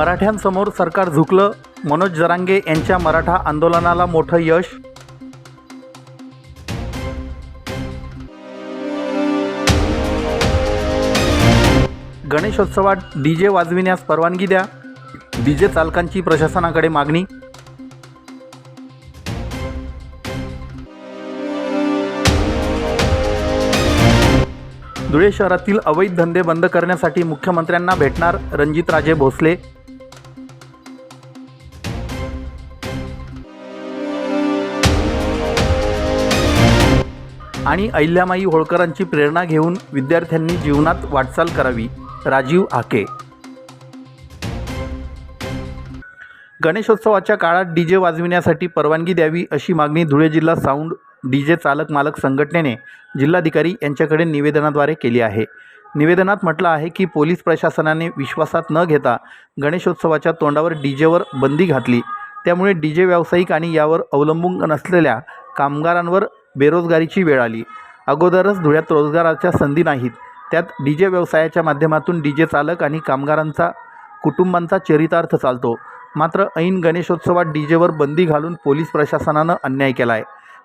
मराठ्यांसमोर सरकार झुकलं मनोज जरांगे यांच्या मराठा आंदोलनाला मोठं यश? गणेशोत्सवात डी जे वाजविण्यास परवानगी द्या. डी जे चालकांची प्रशासनाकडे मागणी. धुळे शहरातील अवैध धंदे बंद करण्यासाठी मुख्यमंत्र्यांना भेटणार रणजितराजे भोसले आणि अहिल्यामाई होळकरांची प्रेरणा घेऊन विद्यार्थ्यांनी जीवनात वाटचाल करावी राजीव आके गणेशोत्सवाच्या काळात डी जे वाजविण्यासाठी परवानगी द्यावी अशी मागणी धुळे जिल्हा साऊंड डी जे चालक मालक संघटनेने जिल्हाधिकारी यांच्याकडे निवेदनाद्वारे केली आहे. निवेदनात म्हटलं आहे की पोलीस प्रशासनाने विश्वासात न घेता गणेशोत्सवाच्या तोंडावर डी जेवर बंदी घातली. त्यामुळे डी जे व्यावसायिक आणि यावर अवलंबून नसलेल्या कामगारांवर बेरोजगारीची वेळ आली. अगोदरच धुळ्यात रोजगाराच्या संधी नाहीत. त्यात डी जे व्यवसायाच्या माध्यमातून डी जे चालक आणि कामगारांचा कुटुंबांचा चरितार्थ चालतो. मात्र ऐन गणेशोत्सवात डी जेवर बंदी घालून पोलीस प्रशासनानं अन्याय केला आहे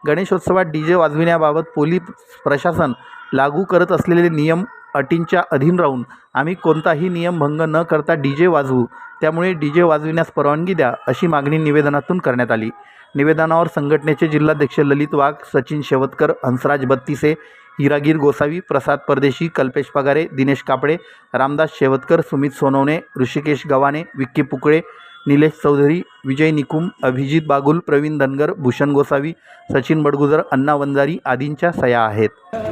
गणेशोत्सवात डी जे वाजविण्याबाबत पोलीस प्रशासन लागू करत असलेले नियम अटींच्या अधीन राहून आम्ही कोणताही नियमभंग न करता डी जे वाजवू त्यामुळे डी जे वाजविण्यास परवानगी द्या अशी मागणी निवेदनातून करण्यात आली. निवेदनावर संघटनेचे जिल्हाध्यक्ष ललित वाघ सचिन शेवतकर हंसराज बत्तीसे हिरागीर गोसावी प्रसाद परदेशी कल्पेश पगारे दिनेश कापडे रामदास शेवतकर सुमित सोनवणे ऋषिकेश गव्हाणे विक्की पुकळे निलेश चौधरी विजय निकुम अभिजित बागुल प्रवीण धनगर भूषण गोसावी सचिन बडगुजर अण्णा वंजारी आदींच्या सया आहेत.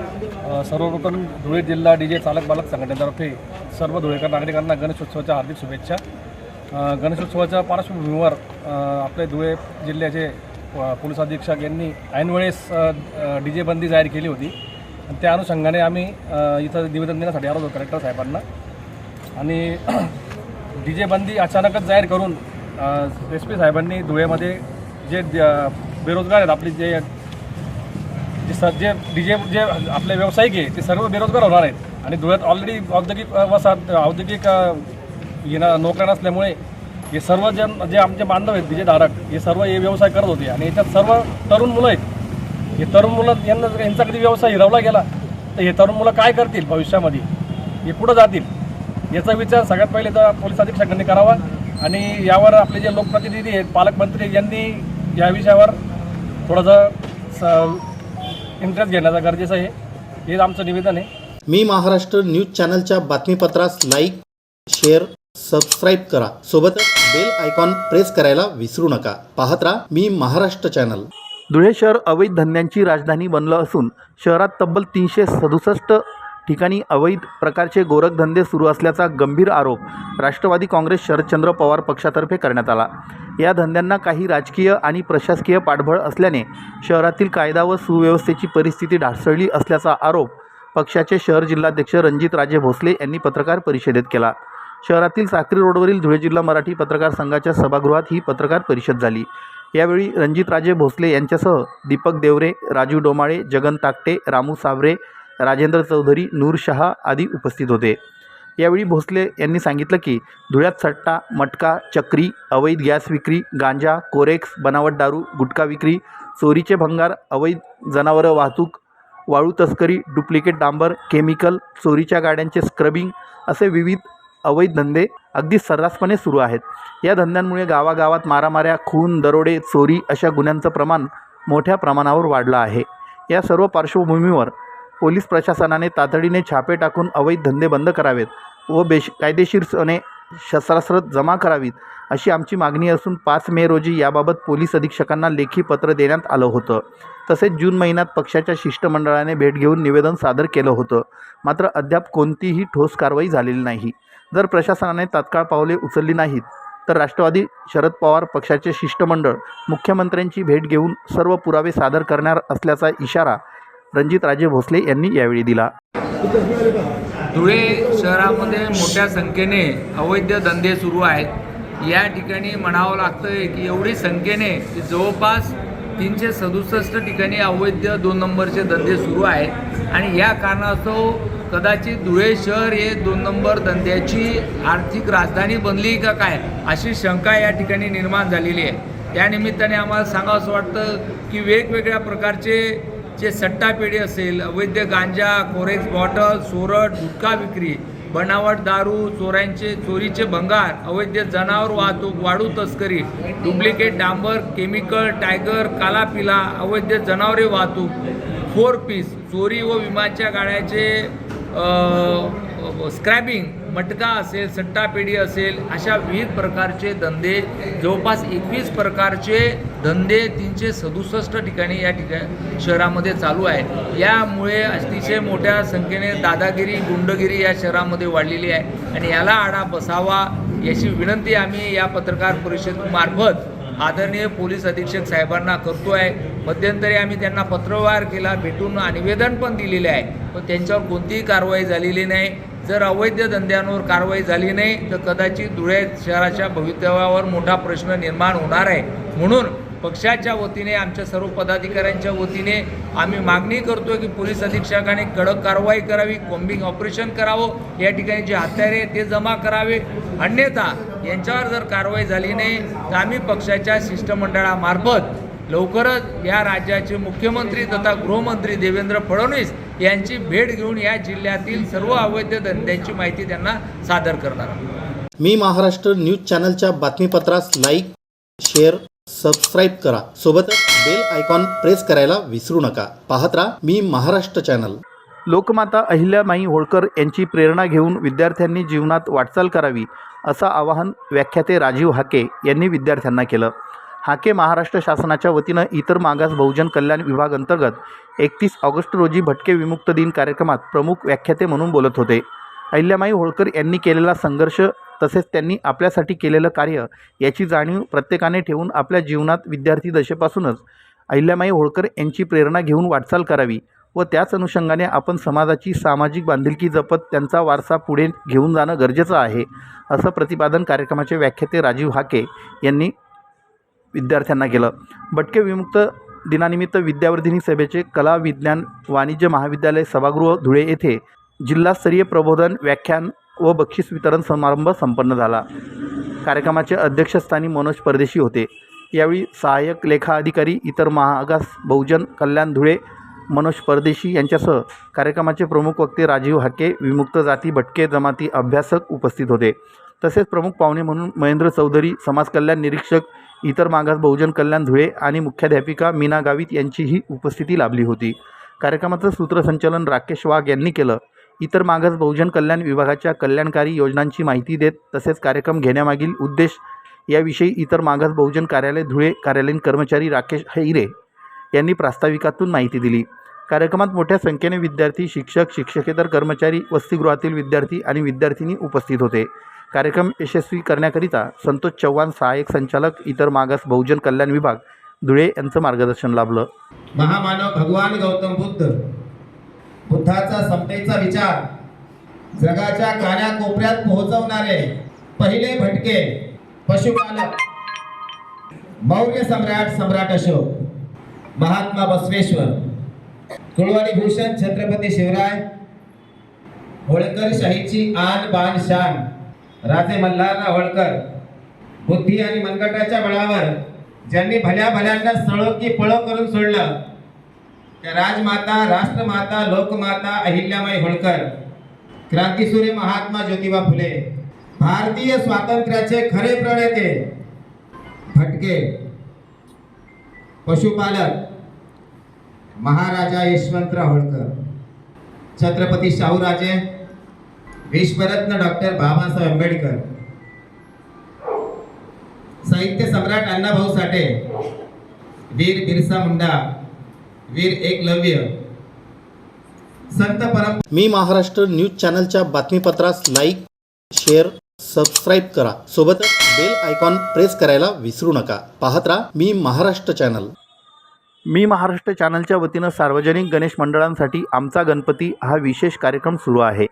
सर्वप्रथम धुळे जिल्हा डी जे चालक बालक संघटनेतर्फे सर्व धुळेकर नागरिकांना गणेशोत्सवाच्या हार्दिक शुभेच्छा. गणेशोत्सवाच्या पार्श्वभूमीवर आपले धुळे जिल्ह्याचे पोलीस अधीक्षक यांनी ऐनवेळेस डी जे बंदी जाहीर केली होती. आणि त्या अनुषंगाने आम्ही इथं निवेदन देण्यासाठी आलो होतो कलेक्टर साहेबांना. आणि डी जे बंदी अचानकच जाहीर करून एस पी साहेबांनी धुळेमध्ये जे बेरोजगार आहेत आपली जे जे जे डी जे आपले व्यावसायिक आहे ते सर्व बेरोजगार होणार आहेत. आणि धुळ्यात ऑलरेडी औद्योगिक वसाहत औद्योगिक येणार येणं नोकऱ्या नसल्यामुळे हे सर्व जे जे आमचे बांधव आहेत डी जे धारक हे सर्व हे व्यवसाय करत होते. आणि याच्यात सर्व तरुण मुलं आहेत. हे तरुण मुलं यांना यांचा कधी व्यवसाय हिरवला गेला तर हे तरुण मुलं काय करतील भविष्यामध्ये? हे कुठं जातील? याचा विचार सगळ्यात पहिले तर पोलीस अधीक्षकांनी करावा. आणि यावर आपले जे लोकप्रतिनिधी आहेत पालकमंत्री यांनी या विषयावर थोडंसं स इंटरेस्ट घेण्याचा गरजेचं आहे. हे आमचं निवेदन आहे. मी महाराष्ट्र न्यूज चॅनलच्या बातमीपत्रास लाईक शेअर सबस्क्राईब करा. सोबतच बेल आयकॉन प्रेस करायला विसरू नका. पाहत राहा मी महाराष्ट्र चॅनल. धुळे शहर अवैध धंद्यांची राजधानी बनलं असून शहरात तब्बल तीनशे सदुसष्ट ठिकाणी अवैध प्रकारचे गोरखधंदे सुरू असल्याचा गंभीर आरोप राष्ट्रवादी काँग्रेस शरदचंद्र पवार पक्षातर्फे करण्यात आला. या धंद्यांना काही राजकीय आणि प्रशासकीय पाठबळ असल्याने शहरातील कायदा व सुव्यवस्थेची परिस्थिती ढासळली असल्याचा आरोप पक्षाचे शहर जिल्हाध्यक्ष रणजित राजे भोसले यांनी पत्रकार परिषदेत केला. शहरातील साक्री रोडवरील धुळे जिल्हा मराठी पत्रकार संघाच्या सभागृहात ही पत्रकार परिषद झाली. यावेळी रणजितराजे भोसले यांच्यासह दीपक देवरे राजू डोमाळे जगन ताकटे रामू सावरे राजेंद्र चौधरी नूरशहा आदी उपस्थित होते. यावेळी भोसले यांनी सांगितलं की धुळ्यात सट्टा मटका चक्री अवैध गॅस विक्री गांजा कोरेक्स बनावट दारू गुटखा विक्री चोरीचे भंगार अवैध जनावरं वाहतूक वाळू तस्करी डुप्लिकेट डांबर केमिकल चोरीच्या गाड्यांचे स्क्रबिंग असे विविध अवैध धंदे अगदी सर्रासपणे सुरू आहेत. या धंद्यांमुळे गावागावात मारामाऱ्या खून दरोडे चोरी अशा गुन्ह्यांचं प्रमाण मोठ्या प्रमाणावर वाढलं आहे. या सर्व पार्श्वभूमीवर पोलीस प्रशासनाने तातडीने छापे टाकून अवैध धंदे बंद करावेत व बेश कायदेशीरपणे शस्त्रास्त्र जमा करावीत अशी आमची मागणी असून पाच मे रोजी याबाबत पोलीस अधीक्षकांना लेखी पत्र देण्यात आलं होतं. तसेच जून महिन्यात पक्षाच्या शिष्टमंडळाने भेट घेऊन निवेदन सादर केलं होतं. मात्र अद्याप कोणतीही ठोस कारवाई झालेली नाही. जर प्रशासनाने तात्काळ पावले उचलली नाहीत तर राष्ट्रवादी शरद पवार पक्षाचे शिष्टमंडळ मुख्यमंत्र्यांची भेट घेऊन सर्व पुरावे सादर करणार असल्याचा इशारा रणजितराजे भोसले यांनी यावेळी दिला. धुळे शहरामध्ये मोठ्या संख्येने अवैध धंदे सुरू आहेत. या ठिकाणी म्हणावं लागतं की एवढी संख्येने जवळपास तीनशे सदुसष्ट ठिकाणी अवैध दोन नंबरचे धंदे सुरू आहेत. आणि या कारणास्तव कदाचित धुळे शहर हे दोन नंबर धंद्याची आर्थिक राजधानी बनली का काय अशी शंका या ठिकाणी निर्माण झालेली आहे. त्यानिमित्ताने आम्हाला सांगावं असं वाटतं की वेगवेगळ्या प्रकारचे जे सट्टा पेढी असेल अवैध गांजा कोरेक्स बॉटल सोरट गुटखा विक्री बनावट दारू चोऱ्यांचे चोरीचे भंगार अवैध जनावर वाहतूक वाढू तस्करी डुप्लिकेट डांबर केमिकल टायगर काला पिला अवैध जनावरे वाहतूक फोर पीस चोरी व विमाच्या गाड्याचे स्क्रॅबिंग मटका असेल सट्टापेढी असेल अशा विविध प्रकारचे धंदे जवळपास एकवीस प्रकारचे धंदे तीनशे सदुसष्ट ठिकाणी या ठिकाणी शहरामध्ये चालू आहे. यामुळे अतिशय मोठ्या संख्येने दादागिरी गुंडगिरी या शहरामध्ये वाढलेली आहे. आणि याला आडा बसावा याची विनंती आम्ही या पत्रकार परिषदेमार्फत आदरणीय पोलीस अधीक्षक साहेबांना करतो आहे मध्यंतरी आम्ही त्यांना पत्रव्यवहार केला भेटून निवेदन पण दिलेले आहे. पण त्यांच्यावर कोणतीही कारवाई झालेली नाही. जर अवैध धंद्यांवर कारवाई झाली नाही तर कदाचित धुळे शहराच्या भवितव्यावर मोठा प्रश्न निर्माण होणार आहे. म्हणून पक्षाच्या वतीने आमच्या सर्व पदाधिकाऱ्यांच्या वतीने आम्ही मागणी करतो की पोलीस अधीक्षकाने कडक कारवाई करावी कॉम्बिंग ऑपरेशन करावं या ठिकाणी जे हत्यारे आहे ते जमा करावे. अन्यथा यांच्यावर जर कारवाई झाली नाही तर आम्ही पक्षाच्या शिष्टमंडळामार्फत लवकरच या राज्याचे मुख्यमंत्री तथा गृहमंत्री देवेंद्र फडणवीस यांची भेट घेऊन या जिल्ह्यातील सर्व अवैध धंद्यांची माहिती त्यांना सादर करणार मी महाराष्ट्र न्यूज चॅनलच्या बातमीपत्रास लाईक शेअर सबस्क्राईब करा. सोबतच बेल आयकॉन प्रेस करायला विसरू नका. पाहत राहा मी महाराष्ट्र चॅनल लोकमाता अहिल्यामाई होळकर यांची प्रेरणा घेऊन विद्यार्थ्यांनी जीवनात वाटचाल करावी असं आवाहन व्याख्याते राजीव हाके यांनी विद्यार्थ्यांना केलं. हाके महाराष्ट्र शासनाच्या वतीनं इतर मागास बहुजन कल्याण विभाग अंतर्गत एकतीस ऑगस्ट रोजी भटके विमुक्त दिन कार्यक्रमात प्रमुख व्याख्याते म्हणून बोलत होते. अहिल्यामाई होळकर यांनी केलेला संघर्ष तसेच त्यांनी आपल्यासाठी केलेलं कार्य याची जाणीव प्रत्येकाने ठेवून आपल्या जीवनात विद्यार्थी दशेपासूनच अहिल्यामाई होळकर यांची प्रेरणा घेऊन वाटचाल करावी व त्याच अनुषंगाने आपण समाजाची सामाजिक बांधिलकी जपत त्यांचा वारसा पुढे घेऊन जाणं गरजेचं आहे असं प्रतिपादन कार्यक्रमाचे व्याख्याते राजीव हाके यांनी विद्यार्थ्यांना केलं. भटके विमुक्त दिनानिमित्त विद्यावर्धिनी सभेचे कला विज्ञान वाणिज्य महाविद्यालय सभागृह धुळे येथे जिल्हास्तरीय प्रबोधन व्याख्यान व बक्षीस वितरण समारंभ संपन्न झाला. कार्यक्रमाचे अध्यक्षस्थानी मनोज परदेशी होते. यावेळी सहाय्यक लेखा अधिकारी इतर महागास बहुजन कल्याण धुळे मनोज परदेशी यांच्यासह कार्यक्रमाचे प्रमुख वक्ते राजीव हाके विमुक्त जाती भटके जमाती अभ्यासक उपस्थित होते. तसेच प्रमुख पाहुणे म्हणून महेंद्र चौधरी समाज कल्याण निरीक्षक इतर मागास बहुजन कल्याण धुळे आणि मुख्याध्यापिका मीना गावित यांचीही उपस्थिती लाभली होती. कार्यक्रमाचं सूत्रसंचालन राकेश वाघ यांनी केलं. इतर मागास बहुजन कल्याण विभागाच्या कल्याणकारी योजनांची माहिती देत तसेच कार्यक्रम घेण्यामागील उद्देश याविषयी इतर मागास बहुजन कार्यालय धुळे कार्यालयीन कर्मचारी राकेश हैरे यांनी प्रास्ताविकातून माहिती दिली. कार्यक्रमात मोठ्या संख्येने विद्यार्थी शिक्षक शिक्षकेतर कर्मचारी वसतिगृहातील विद्यार्थी आणि विद्यार्थिनी उपस्थित होते. कार्यक्रम यशस्वी करण्याकरिता संतोष चव्हाण सहाय्यक संचालक इतर मागास बहुजन कल्याण विभाग धुळे यांचं मार्गदर्शन लाभलं. महामानव भगवान गौतम बुद्ध. बुद्धाचा समतेचा विचार जगाच्या कान्याकोपऱ्यात पोहोचवणारे पहिले भटके पशुपालक मौर्य सम्राट सम्राट अशोक महात्मा बसवेश्वर कुळवाडी भूषण छत्रपती शिवराय होळकर शाहीची आन बान शान राजे मल्हारराव होळकर बुद्धी आणि मनगटाच्या बळावर ज्यांनी भल्या भल्यांना सळो की पळो करून सोडलं त्या राजमाता राष्ट्रमाता लोकमाता अहिल्यामाई होळकर क्रांतीसूर्य महात्मा ज्योतिबा फुले भारतीय स्वातंत्र्याचे खरे प्रणेते भटके पशुपालक महाराजा यशवंतराव होळकर छत्रपती शाहूराजे विश्वरत्न डॉक्टर बाबासाहेब आंबेडकर साहित्य सम्राट अण्णाभाऊ साठे वीर बिरसा मुंडा वीर एकलव्य. संत परम मी महाराष्ट्र न्यूज चॅनलच्या बातमीपत्रास लाईक शेअर सबस्क्राईब करा. सोबतच बेल आयकॉन प्रेस करायला विसरू नका. पाहत राहा मी महाराष्ट्र चॅनल. मी महाराष्ट्र चॅनलच्या वतीनं सार्वजनिक गणेश मंडळांसाठी आमचा गणपती हा विशेष कार्यक्रम सुरू आहे.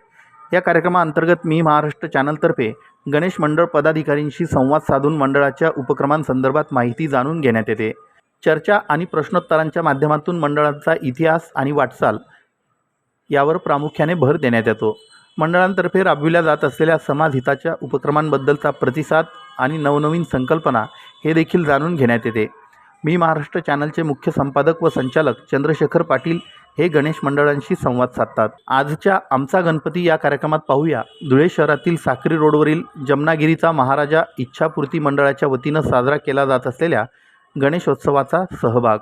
या कार्यक्रमाअंतर्गत मी महाराष्ट्र चॅनलतर्फे गणेश मंडळ पदाधिकाऱ्यांशी संवाद साधून मंडळाच्या उपक्रमांसंदर्भात माहिती जाणून घेण्यात येते. चर्चा आणि प्रश्नोत्तरांच्या माध्यमातून मंडळांचा इतिहास आणि वाटचाल यावर प्रामुख्याने भर देण्यात येतो. मंडळांतर्फे राबविल्या जात असलेल्या समाजहिताच्या उपक्रमांबद्दलचा प्रतिसाद आणि नवनवीन संकल्पना हे देखील जाणून घेण्यात येते. मी महाराष्ट्र चॅनलचे मुख्य संपादक व संचालक चंद्रशेखर पाटील हे गणेश मंडळांशी संवाद साधतात. आजच्या आमचा गणपती या कार्यक्रमात पाहूया. धुळे शहरातील साक्री रोडवरील जमनागिरीचा महाराजा इच्छापूर्ती मंडळाच्या वतीनं साजरा केला जात असलेल्या गणेशोत्सवाचा सहभाग.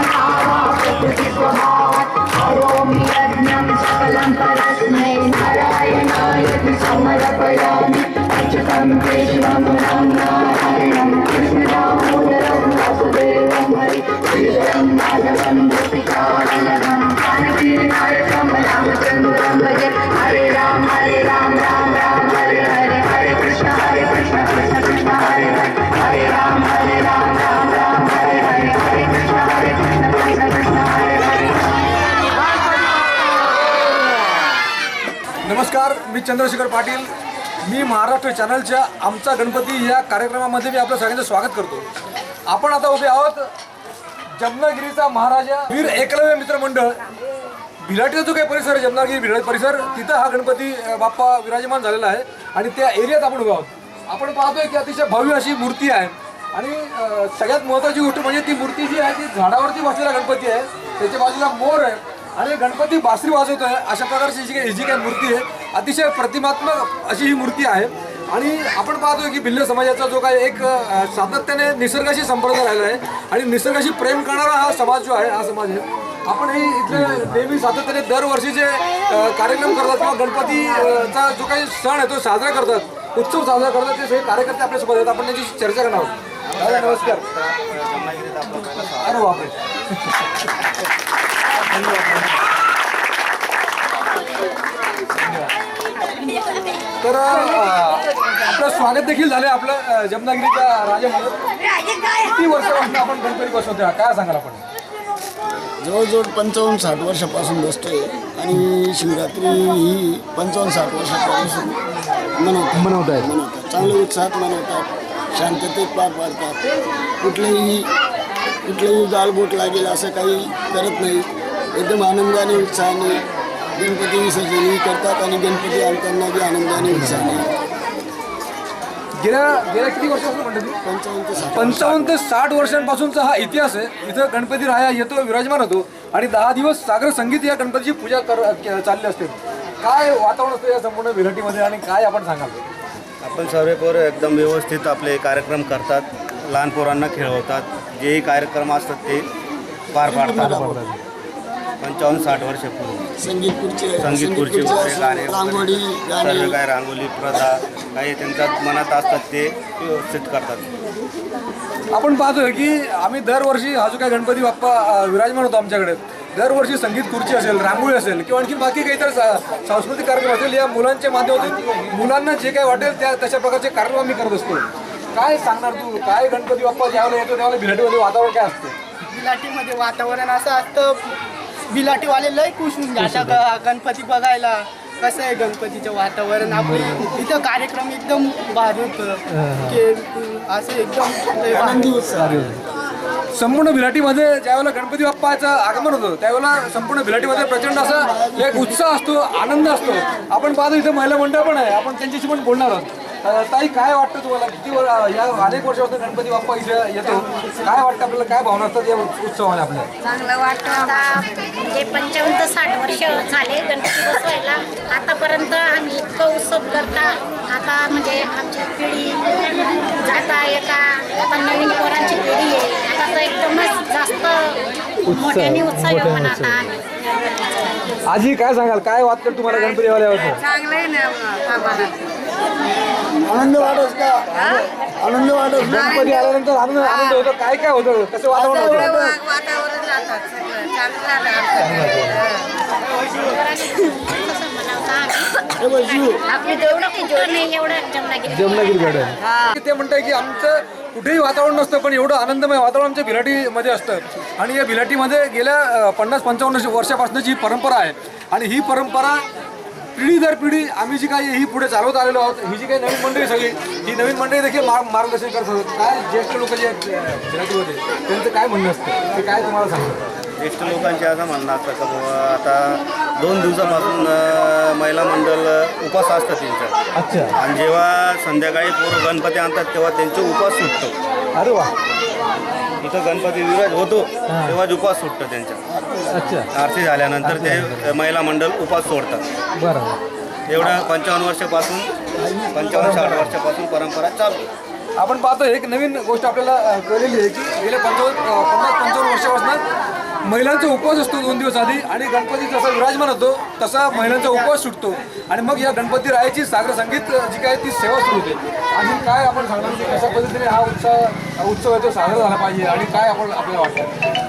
i wanna मी चंद्रशेखर पाटील. मी महाराष्ट्र चॅनलच्या आमचा गणपती या कार्यक्रमामध्ये मी आपलं सगळ्यांचं स्वागत करतो. आपण आता उभे आहोत जमनागिरीचा महाराजा वीर एकलव्य मित्र मंडळ. भिलाटीचा जो काही परिसर आहे जमनागिरी भिलाट परिसर तिथं हा गणपती बाप्पा विराजमान झालेला आहे आणि त्या एरियात आपण उभे आहोत. आपण पाहतोय की अतिशय भव्य अशी मूर्ती आहे आणि सगळ्यात महत्त्वाची गोष्ट म्हणजे ती मूर्ती जी आहे ती झाडावरती बसलेला गणपती आहे. त्याच्या बाजूला मोर आहे आणि गणपती बासरी वाजवतोय अशा प्रकारची जी काही ही जी काही मूर्ती आहे अतिशय प्रतिमात्मक अशी ही मूर्ती आहे. आणि आपण पाहतोय की भिल्ल समाजाचा जो काही एक सातत्याने निसर्गाशी संपर्क राहिला आहे आणि निसर्गाशी प्रेम करणारा हा समाज जो आहे हा समाज आहे. आपण हे इथले नेहमी सातत्याने दरवर्षीचे अ, कार्यक्रम करतात किंवा गणपतीचा जो काही सण आहे तो साजरा करतात उत्सव साजरा करतात ते सगळे कार्यकर्ते आपल्यासोबत आहेत. आपण त्यांची चर्चा करणार आहोत. दादा नमस्कार. अरे बापरे. तर आपलं स्वागत देखील झालं आपलं जमनागिरीच्या राजामध्ये किती वर्षापासून आपण गणपती बसवतो काय सांगाल आपण? जवळजवळ पंचावन्न साठ वर्षापासून बसतोय. आणि शिवरात्री ही पंचावन्न साठ वर्षापासून मनवतात. मनवत आहेत मनवतात. चांगल्या उत्साहात मनवतात. शांततेत पार पाडतात. कुठलंही कुठलंही गालबोट लागेल असं काही करत नाही. एकदम आनंदाने उत्साहाने गणपती विसर्जनही करतात आणि गणपती आणताना बी आनंदाने उत्साहाने गेल्या गेल्या किती वर्षापासून म्हणतो पंचावन्न ते साठ. पंचावन्न ते साठ वर्षांपासूनचा हा इतिहास आहे. इथं गणपती राया येतो विराजमान होतो आणि दहा दिवस सागर संगीत या गणपतीची पूजा कर के- चालली असते. काय वातावरण असतं या संपूर्ण विराटीमध्ये आणि काय आपण सांगाल? आपण सर्व पोरं एकदम व्यवस्थित आपले कार्यक्रम करतात लहान पोरांना खेळवतात. जेही कार्यक्रम असतात ते पार पाडतात. पंचावन्न साठ वर्षापूर्वी संगीत खुर्ची संगीत खुर्ची वगैरे गाणे रांगोळी सर्व काय रांगोली प्रथा काही त्यांच्या मनात असतात ते व्यवस्थित करतात. आपण पाहतोय की आम्ही दरवर्षी हा जो काय गणपती बाप्पा विराजमान होतो आमच्याकडे दरवर्षी संगीत खुर्ची असेल रांगोळी असेल किंवा आणखी बाकी काहीतरी सा- सांस्कृतिक कार्यक्रम असेल या मुलांच्या माध्यमातून मुलांना जे काही वाटेल त्या तशा प्रकारचे कार्यक्रम आम्ही करत असतो. काय सांगणार तू? काय गणपती बाप्पा ज्यावेळेला येतो त्यावेळेला भिलाटीमध्ये वातावरण काय असतं? बिलाटीमध्ये वातावरण असं असतं बिलाटीवाले लय खुश होऊन जातात ग- गणपती बघायला. कसं आहे गणपतीचं वातावरण? आपण इथं कार्यक्रम एकदम भारी होतं. की असं एकदम लय. संपूर्ण भिलाटीमध्ये ज्यावेळेला गणपती बाप्पाचं आगमन होतं त्यावेळेला संपूर्ण भिलाटीमध्ये प्रचंड असा एक उत्साह असतो आनंद असतो. आपण पाहतो इथं महिला मंडळ पण आहे आपण त्यांच्याशी पण बोलणार आहोत. ताई काय वाटतं तुम्हाला? किती या अनेक वर्षापासून गणपती बाप्पा इथे येतो. काय वाटतं आपल्याला? काय भावना असतात या उत्सवाने आपल्या? चांगलं वाटतं. आता म्हणजे पंचावन्न ते साठ वर्ष झाले गणपती बसवायला. आतापर्यंत आम्ही इतकं उत्सव करता. आता म्हणजे आमची पिढी जाता येता. आता नवीन पोरांची पिढी आहे. आता तर एकदमच जास्त मोठ्याने उत्सव आहे म्हणा आता आम्ही. आजी काय सांगाल? काय वाटतं तुम्हाला गणपती वाल्यावर चांगलं आहे ना आनंद वाटत का? आनंद वाटत. गणपती आल्यानंतर आनंद आनंद होतो. काय काय होतं? कसं वातावरण होतं? वातावरण राहतात सगळं. चांगलं आपली तेवढं कुठं नाही एवढं जमनागिरी. जमनागिरी गार्डन ते म्हणताय की आमचं कुठेही वातावरण नसतं पण एवढं आनंदमय वातावरण आमच्या भिलाटीमध्ये असतं. आणि या भिलाटीमध्ये गेल्या पन्नास पंचावन्न वर्षापासूनची ही परंपरा आहे. आणि ही परंपरा पिढी दर पिढी आम्ही जी काही ही पुढे चालवत आलेलो आहोत ही जी काही नवीन मंडळी सगळी ही नवीन मंडळी देखील मार्ग मार्गदर्शन करत असतात. काय ज्येष्ठ लोक जे भिलाटीमध्ये त्यांचं काय म्हणणं असतं? ते काय तुम्हाला सांगतात? ज्येष्ठ लोकांचे असं म्हणणं असतं का आता दोन दिवसापासून महिला मंडळ उपास असतात त्यांच्या अच्छा. आणि जेव्हा संध्याकाळी पोरं गणपती आणतात तेव्हा त्यांचे उपास सुटतो. अरे वा. इथं गणपती विराज होतो तेव्हाच उपास सुटतो त्यांच्या अच्छा. आरती झाल्यानंतर ते महिला मंडळ उपास सोडतात. बरं एवढं पंचावन्न वर्षापासून पंचावन्न साठ वर्षापासून परंपरा चालू. आहे. आपण पाहतो एक नवीन गोष्ट आपल्याला अ, कळलेली आहे की गेल्या पंचावन्न पन्नास पंचावन्न वर्षापासून महिलांचा उपवास असतो दोन दिवस आधी आणि गणपती जसा विराजमान होतो तसा महिलांचा उपवास सुटतो. आणि मग या गणपती रायाची सागर संगीत अ, जी काय ती सेवा सुरू होते. आणि काय आपण सांगणार की कशा पद्धतीने हा उत्सव हा उत्सव आहे तो साजरा झाला पाहिजे आणि काय आपण आपल्याला वाटतं?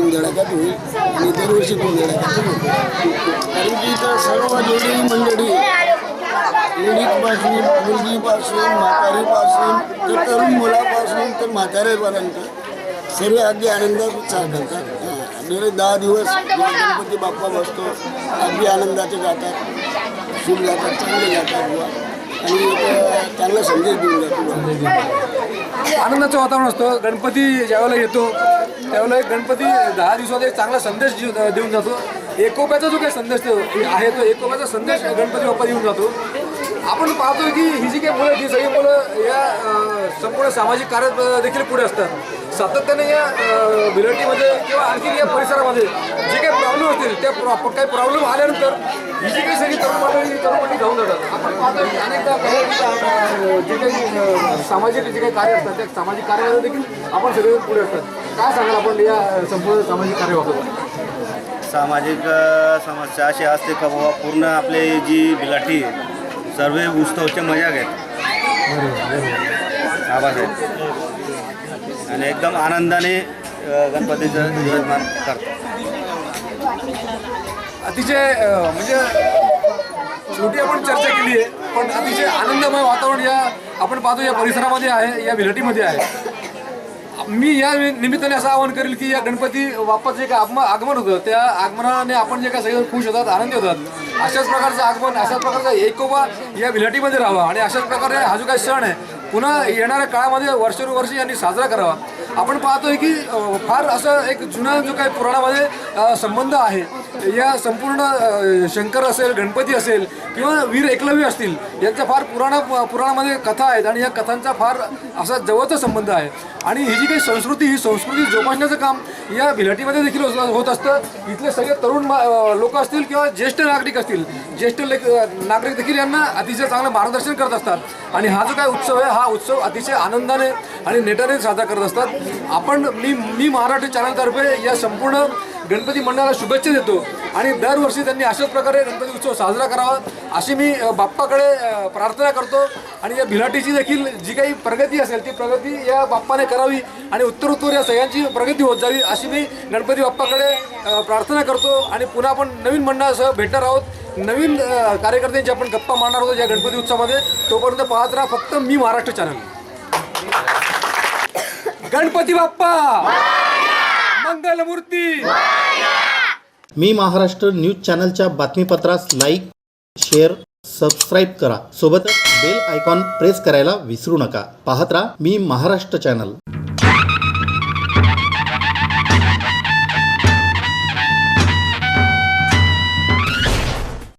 धडाक्यात होईल आणि दरवर्षी धडाक्यात होईल. कारण की इथं सर्व जेवढी मंडळी लेडीजपासून मुलगीपासून म्हातारीपासून तर तरुण मुलापासून तर म्हाताऱ्यापर्यंत सर्व अगदी आनंदात उत्साह करतात. गेले दहा दिवस गणपती बाप्पा बसतो अगदी आनंदाचे जातात शुभ जातात चांगले जातात बुवा. आणि चांगला संदेश देऊन जातो आनंदाचं वातावरण असतं. गणपती ज्यावेळेला येतो त्यावेळेला एक गणपती दहा दिवसात एक चांगला संदेश देऊन जातो. एकोप्याचा जो काही संदेश आहे तो एकोप्याचा संदेश गणपती बाप्पा देऊन जातो. आपण पाहतो की ही जी काही मुलं जी ही सगळी मुलं या संपूर्ण सामाजिक कार्यात देखील पुढे असतात. सातत्याने या अ, बिराटीमध्ये किंवा आणखी या परिसरामध्ये जे काही प्रॉब्लेम असतील त्या प्रॉ- काही प्रॉब्लेम आल्यानंतर ही जी काही सगळी तरुण मंडळी तरुण मंडळी जातात. आपण पाहतो की अनेकदा जे काही सामाजिक जे काही कार्य असतात त्या सामाजिक कार्यामध्ये देखील आपण सगळे पुढे असतात. काय सांगाल आपण या संपूर्ण सामाजिक कार्याबाबत सामाजिक समस्या अशी असते का बाबा पूर्ण आपले जी आहे, सर्व उत्सवची मजा घेत आबासाहेब आणि एकदम आनंदाने गणपतीचं विराजमान करतात अतिशय म्हणजे शेवटी आपण चर्चा केली आहे पण अतिशय आनंदमय वातावरण या आपण पाहतो या परिसरामध्ये आहे या विलटीमध्ये आहे. मी या निमित्ताने असं आवाहन करेल की या गणपती बाप्पाचं जे काय आगमन आगमन होतं. त्या आगमनाने आपण जे काय सगळे खुश होतात आनंदी होतात. अशाच प्रकारचं आगमन अशाच प्रकारचा एकोबा या विलाटीमध्ये राहावा. आणि अशाच प्रकारे हा जो काही सण आहे पुन्हा येणाऱ्या काळामध्ये वर्षानुवर्षी यांनी साजरा करावा. आपण पाहतोय की फार असं एक जुना जो काही पुराणामध्ये संबंध आहे या संपूर्ण शंकर असेल गणपती असेल किंवा वीर एकलव्य असतील यांच्या फार पुराणा पुराणामध्ये कथा आहेत आणि या कथांचा फार असा जवळचा संबंध आहे. आणि ही जी काही संस्कृती ही संस्कृती जोपासण्याचं काम या भिलाटीमध्ये देखील होत- होत असतं. इथले सगळे तरुण लोक असतील किंवा ज्येष्ठ नागरिक असतील ज्येष्ठ लेख नागरिक देखील यांना अतिशय चांगलं मार्गदर्शन करत असतात. आणि हा जो काय उत्सव आहे हा उत्सव अतिशय आनंदाने आणि नेटाने साजरा करत असतात. आपण मी मी महाराष्ट्र चॅनलतर्फे या संपूर्ण गणपती मंडळाला शुभेच्छा देतो. आणि दरवर्षी त्यांनी अशाच प्रकारे गणपती उत्सव साजरा करावा अशी मी बाप्पाकडे प्रार्थना करतो. आणि या भिलाटीची देखील जी काही प्रगती असेल ती प्रगती या बाप्पाने करावी आणि उत्तरोत्तर या सगळ्यांची प्रगती होत जावी अशी मी गणपती बाप्पाकडे प्रार्थना करतो. आणि पुन्हा आपण नवीन मंडळासह भेटणार आहोत. नवीन कार्यकर्त्यांची आपण गप्पा मारणार आहोत या गणपती उत्सवामध्ये. तोपर्यंत पाहत राहा फक्त मी महाराष्ट्र चॅनल. गणपती बाप्पा! मंगलमूर्ती! मी महाराष्ट्र न्यूज चॅनलच्या बातमीपत्रास लाईक शेअर सबस्क्राईब करा. सोबतच बेल आयकॉन प्रेस करायला विसरू नका. पाहत राहा मी महाराष्ट्र चॅनल.